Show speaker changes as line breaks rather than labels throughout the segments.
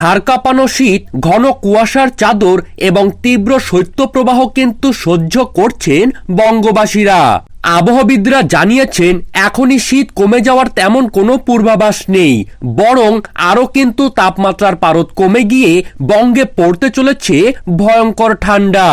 হাড় কাঁপানো শীত, ঘন কুয়াশার চাদর এবং তীব্র শৈত্যপ্রবাহ কিন্তু সহ্য করছেন বঙ্গবাসীরা। আবহবিদরা জানিয়েছেন, এখনই শীত কমে যাওয়ার তেমন কোনো পূর্বাভাস নেই, বরং আরও কিন্তু তাপমাত্রার পারদ কমে গিয়ে বঙ্গে পড়তে চলেছে ভয়ঙ্কর ঠান্ডা।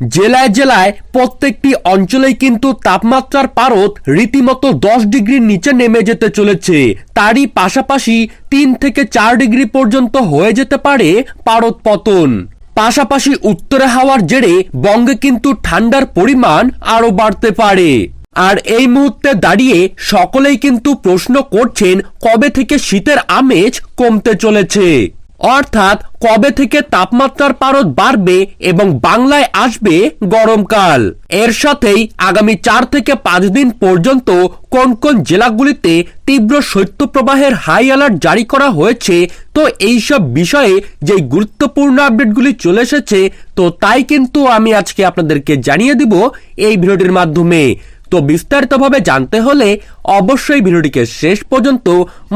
জেলায় জেলায় প্রত্যেকটি অঞ্চলেই কিন্তু তাপমাত্রার পারদ রীতিমতো দশ ডিগ্রির নিচে নেমে যেতে চলেছে। তারই পাশাপাশি তিন থেকে চার ডিগ্রি পর্যন্ত হয়ে যেতে পারে পারদ পতন। পাশাপাশি উত্তরে হাওয়ার জেরে বঙ্গে কিন্তু ঠান্ডার পরিমাণ আরও বাড়তে পারে। আর এই মুহূর্তে দাঁড়িয়ে সকলেই কিন্তু প্রশ্ন করছেন, কবে থেকে শীতের আমেজ কমতে চলেছে? অর্থাৎ কবে থেকে তাপমাত্রার পারদ বাড়বে এবং বাংলায় আসবে গরমকাল। এর সাথেই আগামী চার থেকে পাঁচ দিন পর্যন্ত কোন কোন জেলাগুলিতে তীব্র শৈত্যপ্রবাহের হাই অ্যালার্ট জারি করা হয়েছে, তো এইসব বিষয়ে যে গুরুত্বপূর্ণ আপডেটগুলি চলে এসেছে, তো তাই কিন্তু আমি আজকে আপনাদেরকে জানিয়ে দিব এই ভিডিওটির মাধ্যমে। তো বিস্তারিতভাবে জানতে হলে অবশ্যই ভিডিওটিকে শেষ পর্যন্ত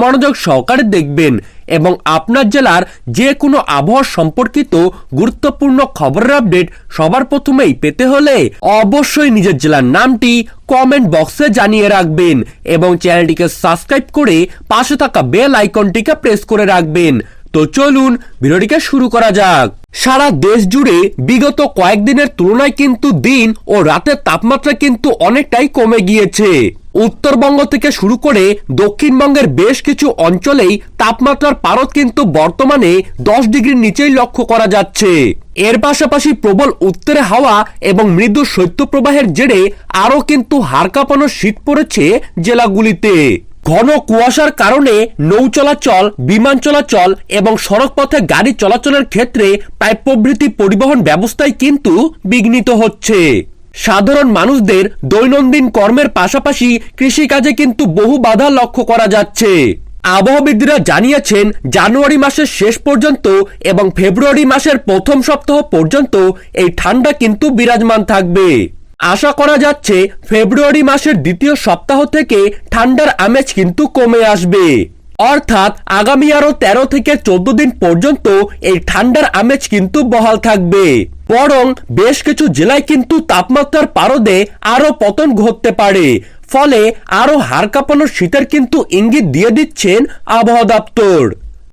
মনোযোগ সহকারে দেখবেন এবং আপনার জেলার যে কোনো আবহাওয়া সম্পর্কিত গুরুত্বপূর্ণ খবরের আপডেট সবার প্রথমেই পেতে হলে অবশ্যই নিজের জেলার নামটি কমেন্ট বক্সে জানিয়ে রাখবেন এবং চ্যানেলটিকে সাবস্ক্রাইব করে পাশে থাকা বেল আইকনটিকে প্রেস করে রাখবেন। তো চলুন ভিডিওটিকে শুরু করা যাক। সারা দেশ জুড়ে বিগত কয়েকদিনের তুলনায় কিন্তু দিন ও রাতের তাপমাত্রা কিন্তু অনেকটাই কমে গিয়েছে। উত্তরবঙ্গ থেকে শুরু করে দক্ষিণবঙ্গের বেশ কিছু অঞ্চলেই তাপমাত্রার পারদ কিন্তু বর্তমানে দশ ডিগ্রির নিচেই লক্ষ্য করা যাচ্ছে। এর পাশাপাশি প্রবল উত্তরে হাওয়া এবং মৃদু শৈত্যপ্রবাহের জেরে আরও কিন্তু হাড় কাঁপানো শীত পড়েছে জেলাগুলিতে। ঘন কুয়াশার কারণে নৌ চলাচল, বিমান চলাচল এবং সড়কপথে গাড়ি চলাচলের ক্ষেত্রে প্রায় প্রভৃতি পরিবহন ব্যবস্থায় কিন্তু বিঘ্নিত হচ্ছে। সাধারণ মানুষদের দৈনন্দিন কর্মের পাশাপাশি কৃষিকাজে কিন্তু বহু বাধা লক্ষ্য করা যাচ্ছে। আবহাওয়াবিদরা জানিয়েছেন, জানুয়ারি মাসের শেষ পর্যন্ত এবং ফেব্রুয়ারি মাসের প্রথম সপ্তাহ পর্যন্ত এই ঠান্ডা কিন্তু বিরাজমান থাকবে। আশা করা যাচ্ছে ফেব্রুয়ারি মাসের দ্বিতীয় সপ্তাহ থেকে ঠান্ডার আমেজ কিন্তু কমে আসবে। অর্থাৎ আগামী আরও তেরো থেকে চোদ্দ দিন পর্যন্ত এই ঠান্ডার আমেজ কিন্তু বহাল থাকবে। বরং বেশ কিছু জেলায় কিন্তু তাপমাত্রার পারদে আরও পতন ঘটতে পারে। ফলে আরও হাড় কাঁপানোর শীতের কিন্তু ইঙ্গিত দিয়ে দিচ্ছেন আবহাওয়া দপ্তর।